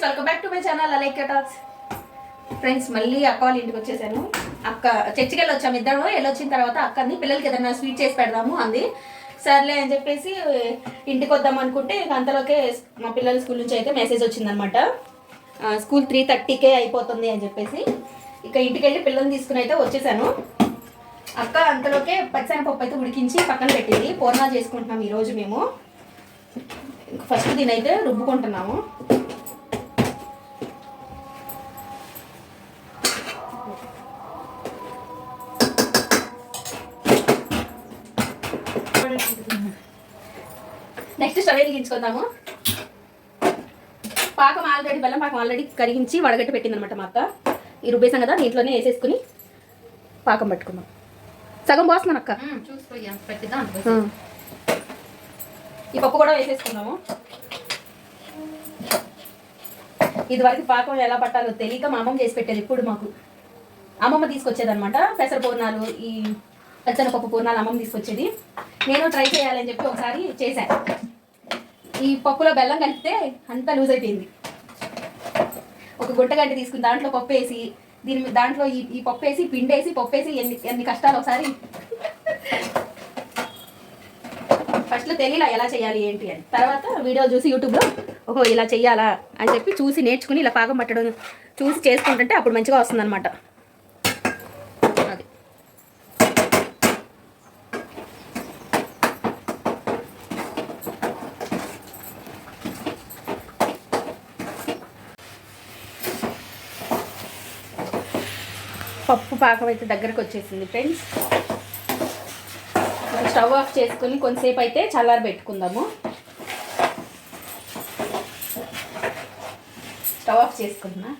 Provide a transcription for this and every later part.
Friends welcome back to my channel alike talks friends మళ్ళీ అక్క వాళ్ళ ఇంటికి వచ్చేసాను. అక్క చర్చికి వెళ్ళి వచ్చాము ఇద్దరు వెళ్ళొచ్చిన తర్వాత అక్కని పిల్లలకి ఏదైనా స్వీట్ చేసి పెడదాము అంది. సర్లే అని చెప్పేసి ఇంటికి వద్దాం అనుకుంటే అంతలోకే మా పిల్లల స్కూల్ నుంచి అయితే మెసేజ్ వచ్చిందనమాట స్కూల్ త్రీ థర్టీకే అయిపోతుంది అని చెప్పేసి. ఇక ఇంటికి వెళ్ళి పిల్లల్ని తీసుకుని అయితే వచ్చేసాను. అక్క అంతలోకే పచ్చనపప్పు అయితే ఉడికించి పక్కన పెట్టింది. పూర్ణా చేసుకుంటున్నాం ఈరోజు మేము. ఫస్ట్ దీని అయితే రుబ్బుకుంటున్నాము. నెక్స్ట్ స్టవ్ వెలిగించుకుందాము పాకం ఆల్రెడీ బెల్లం పాకం ఆల్రెడీ కరిగించి వడగట్టి పెట్టింది అనమాట మా అక్క ఈ రుబ్బేసాం కదా దీంట్లోనే వేసేసుకుని పాకం పట్టుకుందాం. సగం పోస్తున్నాను అక్క. ఈ పప్పు కూడా వేసేసుకున్నాము ఇది వరకు పాకం ఎలా పట్టాలో తెలియక మా అమ్మమ్మ చేసి పెట్టేది ఇప్పుడు మాకు. అమ్మమ్మ తీసుకొచ్చేది అనమాట పెసర పూర్ణాలు ఈ పచ్చనపప్పు పూర్ణాలు అమ్మమ్మ తీసుకొచ్చేది. నేను ట్రై చేయాలని చెప్పి ఒకసారి చేశాను ఈ పప్పులో బెల్లం కలిపితే అంతా లూజ్ అయిపోయింది. ఒక గుంట గంట తీసుకుని దాంట్లో పప్పు వేసి దీని మీద- దాంట్లో ఈ ఈ పప్పు వేసి పిండేసి పప్పు వేసి ఎన్ని ఎన్ని కష్టాలు ఒకసారి. ఫస్ట్లో తెలియలా ఎలా చేయాలి ఏంటి అని. తర్వాత వీడియో చూసి యూట్యూబ్లో ఓహో ఇలా చెయ్యాలా అని చెప్పి చూసి నేర్చుకుని ఇలా పాకం పట్టడం చూసి చేసుకుంటుంటే అప్పుడు మంచిగా వస్తుందన్నమాట అది పప్పు పాకం అయితే దగ్గరకు వచ్చేసింది ఫ్రెండ్స్ స్టవ్ ఆఫ్ చేసుకుని కొంతసేపు అయితే చల్లారి పెట్టుకుందాము. స్టవ్ ఆఫ్ చేసుకుంటున్నా.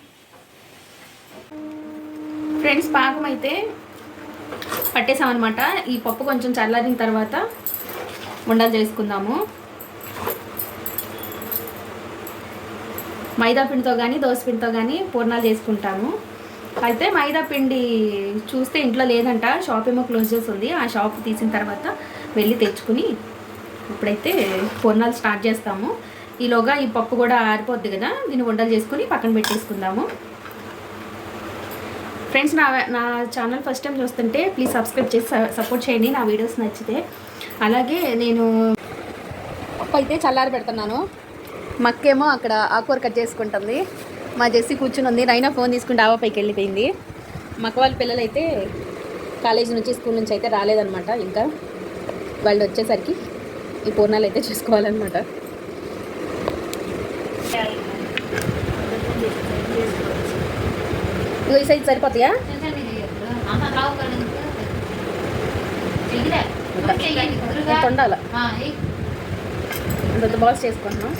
ఫ్రెండ్స్ పాకం అయితే పట్టేసామన్నమాట. ఈ పప్పు కొంచెం చల్లారిన తర్వాత ఉండలు చేసుకుందాము. మైదా పిండితో కానీ దోశ పిండితో కానీ పూర్ణాలు చేసుకుంటాము. అయితే మైదా పిండి చూస్తే ఇంట్లో లేదంట. షాప్ ఏమో క్లోజ్ చేసి ఉంది. ఆ షాప్ తీసిన తర్వాత వెళ్ళి తెచ్చుకుని ఇప్పుడైతే పూర్ణాలు స్టార్ట్ చేస్తాము. ఈలోగా ఈ పప్పు కూడా ఆరిపోద్ది కదా దీన్ని వంటలు చేసుకుని పక్కన పెట్టేసుకుందాము. ఫ్రెండ్స్ నా నా ఛానల్ ఫస్ట్ టైం చూస్తుంటే ప్లీజ్ సబ్స్క్రైబ్ చేసి సపోర్ట్ చేయండి. నా వీడియోస్ నచ్చితే. అలాగే నేను పప్పు అయితే చల్లారి పెడుతున్నాను. మక్కేమో అక్కడ ఆకూర కట్ చేసుకుంటుంది. మా జెస్సి కూర్చుని ఉంది. నైనా ఫోన్ తీసుకుంటే ఆవా పైకి వెళ్ళిపోయింది. మక్క వాళ్ళ పిల్లలు అయితే కాలేజీ నుంచి స్కూల్ నుంచి అయితే రాలేదన్నమాట. ఇంకా వాళ్ళు వచ్చేసరికి ఈ పూర్ణాలు అయితే చేసుకోవాలన్నమాట. ఈ సైజ్ సరిపోతాయా? అంత రావు కదా చెయ్యలే చెయ్యండి కుదురుగా ఎంత ఉండాల ఆ, ఏయ్. అంత బాల్స్ చేసుకుంటున్నాం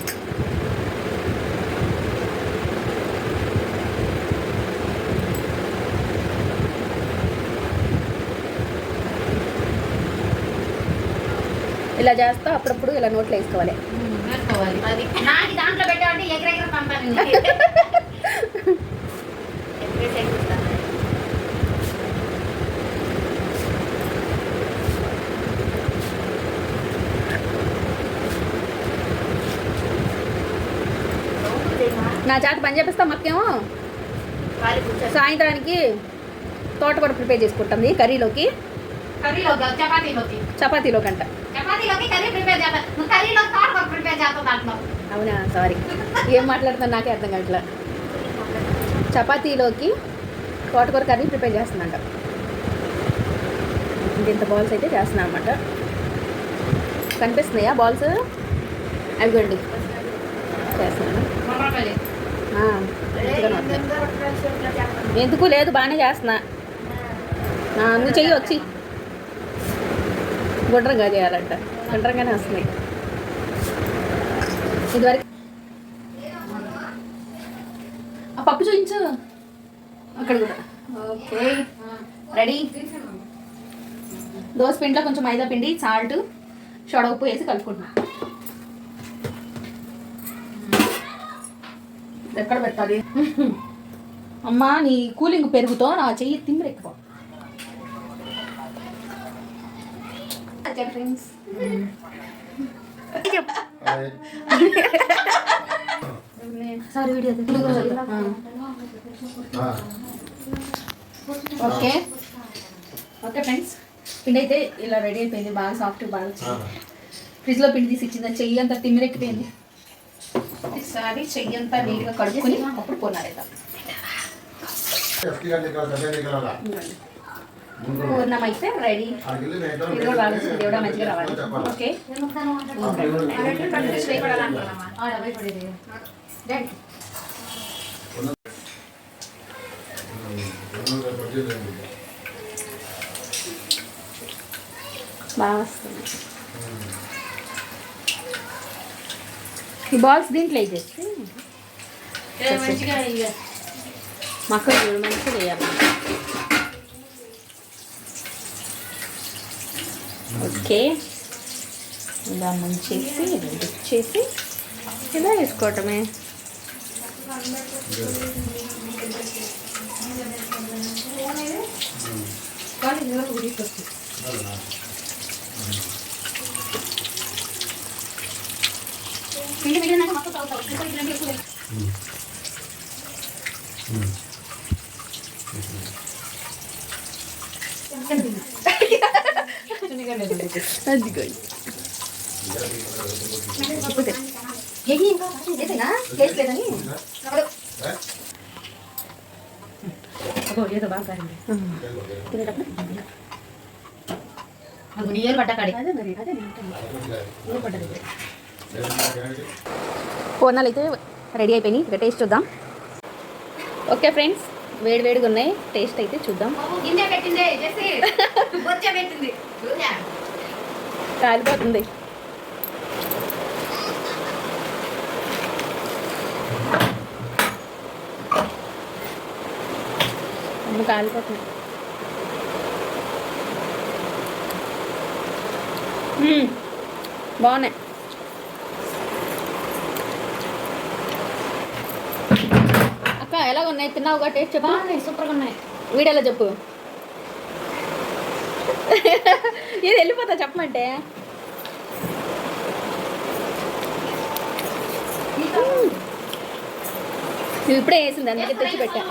ఇలా చేస్తా అప్పుడప్పుడు ఇలా నోట్లో వేసుకోవాలి. నా చేత పని చేపిస్తా మక్కేమో సాయంత్రానికి తోటకూర ప్రిపేర్ చేసుకుంటుంది కర్రీలోకి. కర్రీలోకి? చపాతీలోకి? చపాతీలో కంట చపాతీలోకి కర్రీ ప్రిపేర్ చేస్తా నువ్వు కర్రీలో తోటకూర ప్రిపేర్ చేస్తావు దాంట్లో అవునా? సారీ ఏం మాట్లాడుతున్నా నాకే అర్థం కావట్లే. చపాతీలోకి తోటకూర కర్రీ ప్రిపేర్ చేస్తుందంట. ఇంత బాల్స్ అయితే చేస్తున్నాను అనమాట కనిపిస్తున్నాయా బాల్స్ అవి గండి చేస్తున్నాను. ఎందుకు లేదు బాగానే చేస్తున్నా. నువ్వు చెయ్యి వచ్చి. గుండ్రంగా చేయాలంట. గుండ్రంగానే వస్తున్నాయి. ఇదివరకు ఆ పప్పు చూపించు. అక్కడ కూడా. ఓకే. రెడీ? దోశ పిండిలో కొంచెం మైదా పిండి సాల్ట్ షొడ ఉప్పు వేసి కలుపుకుంటున్నా. ఎక్కడ పెట్టాలి? అమ్మా నీ కూలింగ్ పెరుగుతో నా చెయ్యి తిమ్మిరెక్కిపో. Friends sorry video okay okay friends పిండి అయితే ఇలా రెడీ అయిపోయింది. బాగా సాఫ్ట్ బాగా వచ్చింది ఫ్రిడ్జ్లో పిండి తీసి ఇచ్చింది చెయ్యి అంతా తిమ్మిరెక్కిపోయింది ఈసారి చెయ్యి అంతా నీట్గా కడుక్కొని అప్పుడు కొన్నారేద్దాం పూర్ణం అయితే రెడీ ఇది కూడా బాగా మంచిగా రావాలి. ఓకే. బాగా వస్తుంది. ఈ బాల్స్ దీంట్లో వేసేసి మక్కలు చూడు మంచిగా వేయాలి ఓకే. ఇలా ముంచేసి చేసి ఇలా వేసుకోవటమే. మిగిలినాక అదిగో ఏదో బాగా అదే మరి అదే పూర్ణాలు అయితే రెడీ అయిపోయినాయి. ఇక టేస్ట్ చూద్దాం. ఓకే ఫ్రెండ్స్ వేడి వేడిగా ఉన్నాయి. టేస్ట్ అయితే చూద్దాం బాబు గిన్నె పెట్టింది చేసి బొచ్చ పెట్టింది చూసా? కాలిపోతుంది. అమ్మ కాలిపోతుంది. బాగున్నాయి. అక్క ఎలా ఉన్నాయి తిన్నావుగా? టేస్ట్ చెప్పు. బాగున్నాయి సూపర్గా ఉన్నాయి. వీడియోలో చెప్పు. ఇది వెళ్ళిపోతా చెప్పమంటే. నువ్వు ఇప్పుడే వేసింది అందుకే తెచ్చి పెట్టా.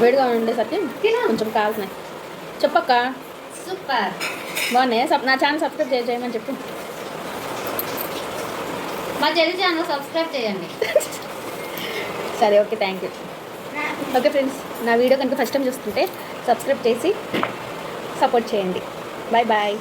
వేడిగా ఉండేసరికి తిను. కొంచెం కాల్సినాయి చెప్పక్క. సూపర్. బాగున్నాయి? నా ఛానల్ సబ్స్క్రైబ్ చేయ- చేయమని చెప్పు. మా చెల్లి ఛానల్ సబ్స్క్రైబ్ చేయండి. సరే okay thank you. Okay friends నా వీడియో కనుక ఫస్ట్ టైం చూస్తుంటే సబ్స్క్రైబ్ చేసి సపోర్ట్ చేయండి. Bye bye